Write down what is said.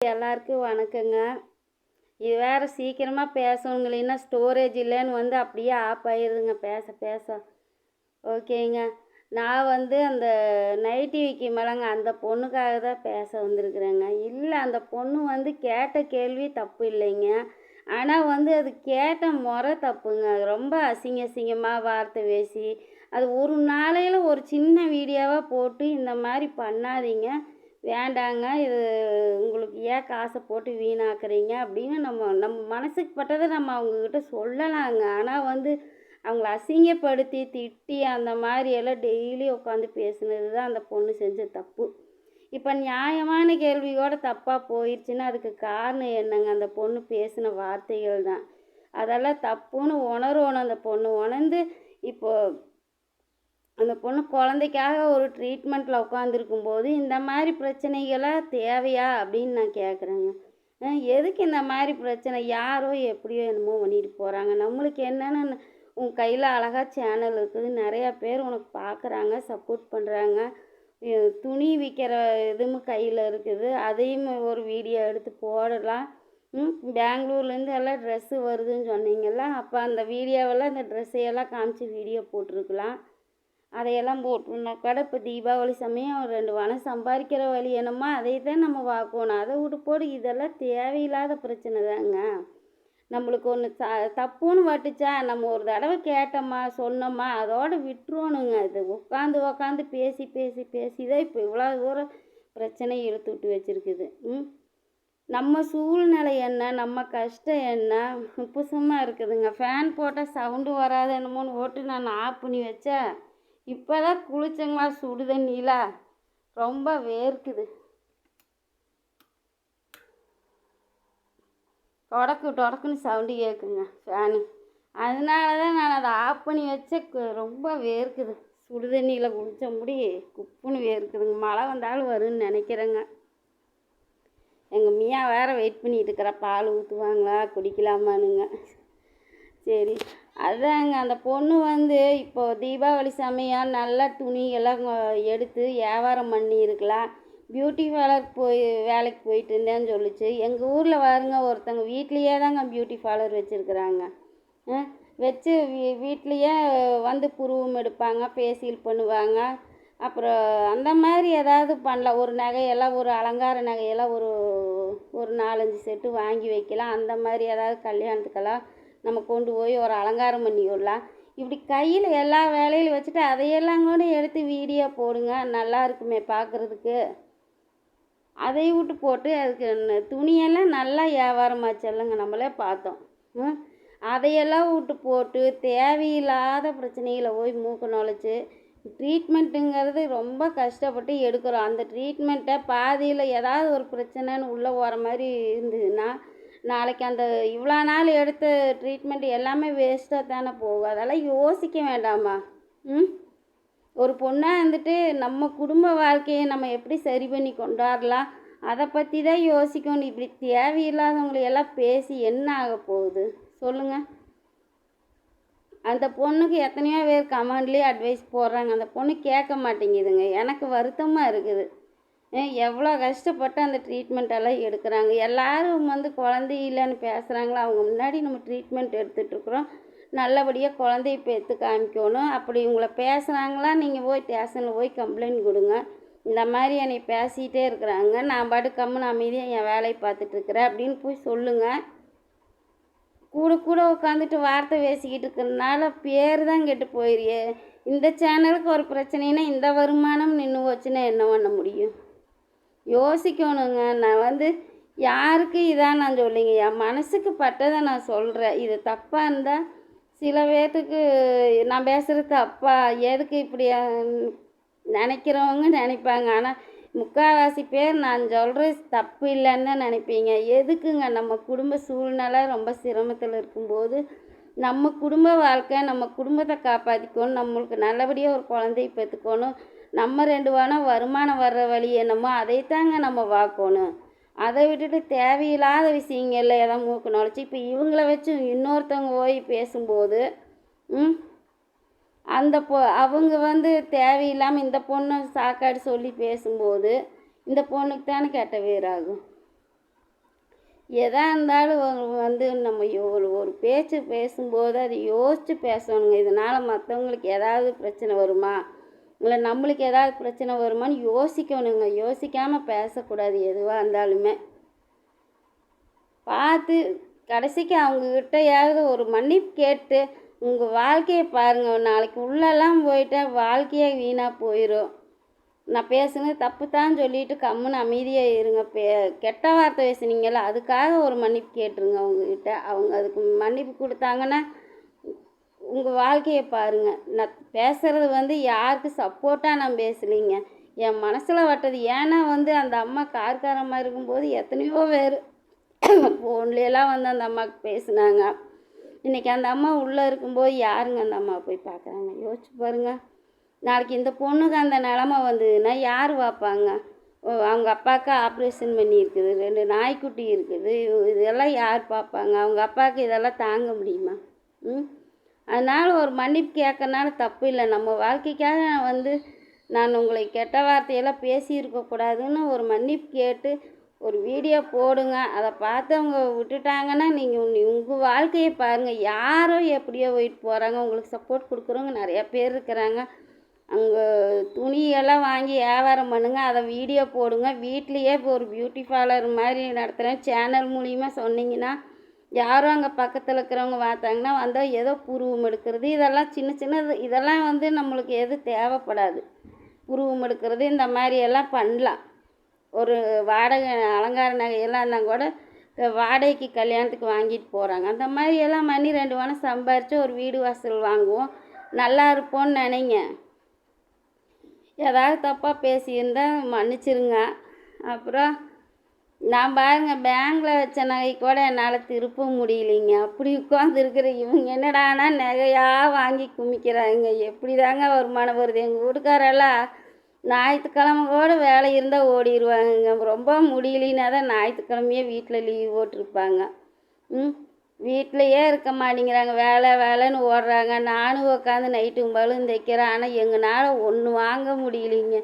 எல்லாருக்கும் வணக்கங்க. இது வேறு சீக்கிரமாக பேசணுங்களேன்னா ஸ்டோரேஜ் இல்லைன்னு வந்து அப்படியே ஆஃப் ஆயிடுதுங்க பேச பேச. ஓகேங்க. நான் வந்து அந்த நைட்டி விக்கி மேலங்க அந்த பொண்ணுக்காக தான் பேச வந்திருக்குறேங்க. இல்லை அந்த பொண்ணு வந்து கேட்ட கேள்வி தப்பு இல்லைங்க. ஆனால் வந்து அது கேட்ட முறை தப்புங்க. ரொம்ப அசிங்க அசிங்கமாக வார்த்தை பேசி அது ஒரு நாளையில் ஒரு சின்ன வீடியோவாக போட்டு இந்த மாதிரி பண்ணாதீங்க. வேண்டாங்க இது உங்களுக்கு ஏன் காசை போட்டு வீணாக்குறீங்க அப்படின்னு நம்ம நம்ம மனசுக்கு பட்டதை நம்ம அவங்கக்கிட்ட சொல்லலாங்க. ஆனால் வந்து அவங்கள அசிங்கப்படுத்தி திட்டி அந்த மாதிரி எல்லாம் டெய்லி உட்காந்து பேசுனது தான் அந்த பொண்ணு செஞ்ச தப்பு. இப்போ நியாயமான கேள்வியோட தப்பாக போயிடுச்சுன்னா அதுக்கு காரணம் என்னங்க? அந்த பொண்ணு பேசின வார்த்தைகள் தான். அதெல்லாம் தப்புன்னு உணரணும் அந்த பொண்ணு. உணர்ந்து இப்போது அந்த பொண்ணு குழந்தைக்காக ஒரு ட்ரீட்மெண்ட்டில் உட்காந்துருக்கும் போது இந்த மாதிரி பிரச்சனைகளாக தேவையா அப்படின்னு நான் கேட்குறேங்க எதுக்கு இந்த மாதிரி பிரச்சனை? யாரோ எப்படியோ என்னமோ பண்ணிட்டு போகிறாங்க நம்மளுக்கு என்னென்னு உன் கையில் அழகாக சேனல் இருக்குது. நிறையா பேர் உனக்கு பார்க்குறாங்க சப்போர்ட் பண்ணுறாங்க துணி விற்கிற இதுவும் கையில் இருக்குது. அதையும் ஒரு வீடியோ எடுத்து போடலாம். பெங்களூர்லேருந்து எல்லாம் ட்ரெஸ்ஸு வருதுன்னு சொன்னீங்கல்ல அப்போ அந்த வீடியோவெல்லாம் அந்த ட்ரெஸ்ஸையெல்லாம் காமிச்சு வீடியோ போட்டிருக்கலாம். அதையெல்லாம் போட்டிருந்தா. கூட இப்போ தீபாவளி சமயம் ரெண்டு பணம் சம்பாதிக்கிற வழி என்னமோ அதை தான் நம்ம பார்க்கணும். அதை விட்டு போட்டு இதெல்லாம் தேவையில்லாத பிரச்சனை தாங்க. நம்மளுக்கு ஒன்று த தப்புன்னு வட்டுச்சா நம்ம ஒரு தடவை கேட்டோமா சொன்னோமா அதோடு விட்டுருவணுங்க. இது உட்காந்து உட்காந்து பேசி பேசி பேசி தான் இப்போ இவ்வளோ தூரம் பிரச்சனை இழுத்து விட்டு வச்சுருக்குது. ம்? நம்ம சூழ்நிலை என்ன நம்ம கஷ்டம் என்ன? உப்புசமாக இருக்குதுங்க. ஃபேன் போட்டால் சவுண்டு வராது என்னமோன்னு போட்டு நான் ஆஃப் பண்ணி வச்சேன். இப்போ தான் குளிச்சங்களா சுடு தண்ணியில்? ரொம்ப வேர்க்குது. தொடக்கு தொடக்குன்னு சவுண்டு கேட்குங்க ஃபேனு அதனால தான் நான் அதை ஆஃப் பண்ணி வச்ச ரொம்ப வேர்க்குது. சுடு தண்ணியில் குளிச்ச முடி குப்புன்னு வேர்க்குதுங்க. மழை வந்தாலும் வரும்னு நினைக்கிறேங்க. எங்கள் மியா வேறு வெயிட் பண்ணிகிட்டு இருக்கிறா. பால் ஊற்றுவாங்களா குடிக்கலாமானுங்க சரி. அதாங்க அந்த பொண்ணு வந்து இப்போ தீபாவளி சமயம் நல்லா துணியெல்லாம் எடுத்து வியாபாரம் பண்ணியிருக்கலாம் பியூட்டி பார்லர் போய் வேலைக்கு போயிட்டு இருந்தேன்னு சொல்லிச்சு. எங்கள் ஊரில் பாருங்க ஒருத்தங்க வீட்லேயே தாங்க பியூட்டி பார்லர் வச்சுருக்குறாங்க. வச்சு வீ வீட்லேயே வந்து புருவம் எடுப்பாங்க ஃபேஷியல் பண்ணுவாங்க. அப்புறம் அந்த மாதிரி ஏதாவது பண்ணலாம். ஒரு நகையெல்லாம் ஒரு அலங்கார நகையெல்லாம் ஒரு ஒரு நாலஞ்சு செட்டு வாங்கி வைக்கலாம். அந்த மாதிரி ஏதாவது கல்யாணத்துக்கெல்லாம் நம்ம கொண்டு போய் ஒரு அலங்காரம் பண்ணி விடலாம் இப்படி கையில் எல்லா வேலையிலும் வச்சுட்டு அதையெல்லாம் கூட எடுத்து வீடியோ போடுங்க. நல்லா இருக்குமே பார்க்குறதுக்கு அதை விட்டு போட்டு அதுக்கு துணியெல்லாம் நல்லா வியாபாரமாச்சல்லங்க நம்மளே பார்த்தோம். ம்? அதையெல்லாம் விட்டு போட்டு தேவையில்லாத பிரச்சனைகளை போய் மூக்க நுழைச்சி ட்ரீட்மெண்ட்டுங்கிறது ரொம்ப கஷ்டப்பட்டு எடுக்கிறோம். அந்த ட்ரீட்மெண்ட்டை பாதியில் ஏதாவது ஒரு பிரச்சனைன்னு உள்ளே போகிற மாதிரி இருந்ததுன்னா நாளைக்கு அந்த இவ்வளோ நாள் எடுத்த ட்ரீட்மெண்ட் எல்லாமே வேஸ்ட்டாக தானே போகும். அதெல்லாம் யோசிக்க வேண்டாமா ம்? ஒரு பொண்ணாக இருந்துட்டு நம்ம குடும்ப வாழ்க்கையை நம்ம எப்படி சரி பண்ணி கொண்டாடலாம்? அதை பற்றி தான் யோசிக்கணும். இப்படி தேவையில்லாதவங்களையெல்லாம் பேசி என்ன ஆக போகுது? சொல்லுங்கள் அந்த பொண்ணுக்கு எத்தனையோ பேர் கமெண்ட்லேயே அட்வைஸ் போடுறாங்க. அந்த பொண்ணு கேட்க மாட்டேங்குதுங்க. எனக்கு வருத்தமாக இருக்குது. எவ்வளோ கஷ்டப்பட்டு அந்த ட்ரீட்மெண்ட் எல்லாம் எடுக்கிறாங்க? எல்லாரும் வந்து குழந்தை இல்லைன்னு பேசுகிறாங்களா அவங்க முன்னாடி நம்ம ட்ரீட்மெண்ட் எடுத்துகிட்ருக்குறோம் நல்லபடியாக குழந்தைய பெற்று காமிக்கணும். அப்படி உங்களை பேசுகிறாங்களா நீங்கள் போய் ஸ்டேஷனில் போய் கம்ப்ளைண்ட் கொடுங்க. இந்த மாதிரி என்னை பேசிகிட்டே இருக்கிறாங்க. நான் பாட்டு கம்முன்னு அமைதியாக என் வேலையை பார்த்துட்ருக்குறேன் அப்படின்னு போய் சொல்லுங்கள் கூட கூட உட்காந்துட்டு வார்த்தை பேசிக்கிட்டு இருக்கிறதுனால பேர் தான் கெட்டு போயிரியே இந்த சேனலுக்கு ஒரு பிரச்சனைனா இந்த வருமானம் நின்று போச்சுன்னா என்ன பண்ண முடியும்? யோசிக்கணுங்க. நான் வந்து யாருக்கு இதான் நான் சொல்லிங்க. என் மனசுக்கு பட்டதை நான் சொல்கிறேன் இது தப்பாக இருந்தால் சில பேர்த்துக்கு நான் பேசுகிறது தப்பா? எதுக்கு இப்படி நினைக்கிறவங்க நினைப்பாங்க. ஆனால் முக்கால்வாசி பேர் நான் சொல்கிறது தப்பு இல்லைன்னு தான் நினைப்பீங்க. எதுக்குங்க நம்ம குடும்ப சூழ்நிலை ரொம்ப சிரமத்தில் இருக்கும்போது நம்ம குடும்ப வாழ்க்கை நம்ம குடும்பத்தை காப்பாற்றிக்கணும் நம்மளுக்கு நல்லபடியாக ஒரு குழந்தைய பெற்றுக்கணும் நம்ம ரெண்டு வேணால் வருமானம் வர்ற வழி என்னமோ அதைத்தாங்க நம்ம பார்க்கணும். அதை விட்டுட்டு தேவையில்லாத விஷயங்கள்ல எதாவது மூக்கு நுழைச்சி இப்போ இவங்கள வச்சு இன்னொருத்தவங்க போய் பேசும்போது ம் அந்த பொ அவங்க வந்து தேவையில்லாமல் இந்த பொண்ணு சாக்காடு சொல்லி பேசும்போது இந்த பொண்ணுக்கு தானே கெட்ட பேர் ஆகும் எதா இருந்தாலும் வந்து நம்ம இவ்வளோ ஒரு ஒரு பேச்சு பேசும்போது அதை யோசித்து பேசணுங்க. இதனால் மற்றவங்களுக்கு ஏதாவது பிரச்சனை வருமா? இல்லை நம்மளுக்கு ஏதாவது பிரச்சனை வருமான்னு யோசிக்கணுங்க. யோசிக்காமல் பேசக்கூடாது எதுவாக இருந்தாலுமே. பார்த்து கடைசிக்கு அவங்கக்கிட்டையாவது ஒரு மன்னிப்பு கேட்டு உங்கள் வாழ்க்கையை பாருங்கள் நாளைக்கு உள்ளெல்லாம் போயிட்டா வாழ்க்கையே வீணாக போயிடும் நான் பேசுனது தப்பு தான் சொல்லிட்டு கம்முன்னு அமைதியாக இருங்க. பே கெட்ட வார்த்தை பேசுனீங்கள்ல அதுக்காக ஒரு மன்னிப்பு கேட்டுருங்க அவங்கக்கிட்ட அவங்க அதுக்கு மன்னிப்பு கொடுத்தாங்கன்னா உங்கள் வாழ்க்கையை பாருங்கள் நான் பேசுகிறது வந்து யாருக்கு சப்போர்ட்டாக நான் பேசலைங்க என் மனசில் வட்டது. ஏன்னா வந்து அந்த அம்மா கார்காரமாக இருக்கும்போது எத்தனையோ பேர் ஃபோன்லேயெல்லாம் வந்து அந்த அம்மாவுக்கு பேசுனாங்க. இன்றைக்கி அந்த அம்மா உள்ளே இருக்கும்போது யாருங்க அந்த அம்மா போய் பார்க்குறாங்க யோசிச்சு பாருங்கள் நாளைக்கு இந்த பொண்ணுக்கு அந்த நிலமை வந்ததுன்னா யார் பார்ப்பாங்க? ஓ, அவங்க அப்பாவுக்கு ஆப்ரேஷன் பண்ணியிருக்குது. ரெண்டு நாய்க்குட்டி இருக்குது. இதெல்லாம் யார் பார்ப்பாங்க? அவங்க அப்பாவுக்கு இதெல்லாம் தாங்க முடியுமா? ம்? அதனால் ஒரு மன்னிப்பு கேட்கறனால தப்பு இல்லை. நம்ம வாழ்க்கைக்காக வந்து நான் உங்களை கெட்ட வார்த்தையெல்லாம் பேசியிருக்கக்கூடாதுன்னு ஒரு மன்னிப்பு கேட்டு ஒரு வீடியோ போடுங்க. அதை பார்த்து அவங்க விட்டுட்டாங்கன்னா நீங்கள் உங்கள் வாழ்க்கையை பாருங்கள் யாரோ எப்படியோ போயிட்டு போகிறாங்க உங்களுக்கு சப்போர்ட் கொடுக்குறவங்க நிறையா பேர் இருக்கிறாங்க. அங்கே துணியெல்லாம் வாங்கி வியாபாரம் பண்ணுங்கள் அதை வீடியோ போடுங்க. வீட்லேயே இப்போ ஒரு பியூட்டி பார்லர் மாதிரி நடத்துகிறேன் சேனல் மூலிமா சொன்னீங்கன்னா யாரும் அங்கே பக்கத்தில் இருக்கிறவங்க பார்த்தாங்கன்னா வந்தால் ஏதோ புருவம் எடுக்கிறது. இதெல்லாம் சின்ன சின்னது இதெல்லாம் வந்து நம்மளுக்கு எது தேவைப்படாது. புருவம் எடுக்கிறது இந்த மாதிரி எல்லாம் பண்ணலாம். ஒரு வாடகை அலங்கார நகையெல்லாம் இருந்தால் கூட வாடகைக்கு கல்யாணத்துக்கு வாங்கிட்டு போகிறாங்க அந்த மாதிரி எல்லாம் மணி ரெண்டு பணம் சம்பாரித்து ஒரு வீடு வாசல் வாங்குவோம். நல்லா இருப்போம்னு நினைங்க. ஏதாவது தப்பாக பேசியிருந்தால் மன்னிச்சிருங்க. அப்புறம் நான் பாருங்க பேங்கில் வச்ச நகை கூட என்னால் திருப்ப முடியலைங்க. அப்படி உட்காந்துருக்குற இவங்க என்னடானா நகையாக வாங்கி குமிக்கிறாங்க. எப்படி தாங்க வருமானம் வருது? எங்கள் வீட்டுக்காரெல்லாம் ஞாயிற்றுக்கிழமை கூட வேலை இருந்தால் ஓடிடுவாங்க ரொம்ப முடியலனா தான் ஞாயிற்றுக்கிழமையே வீட்டில் லீவ் போட்டிருப்பாங்க. ம் வீட்டிலையே இருக்க மாட்டேங்கிறாங்க. வேலை வேலைன்னு ஓடுறாங்க. நானும் உட்காந்து நைட்டும் பலும் தைக்கிறேன். ஆனால் எங்களால் ஒன்று வாங்க முடியலைங்க.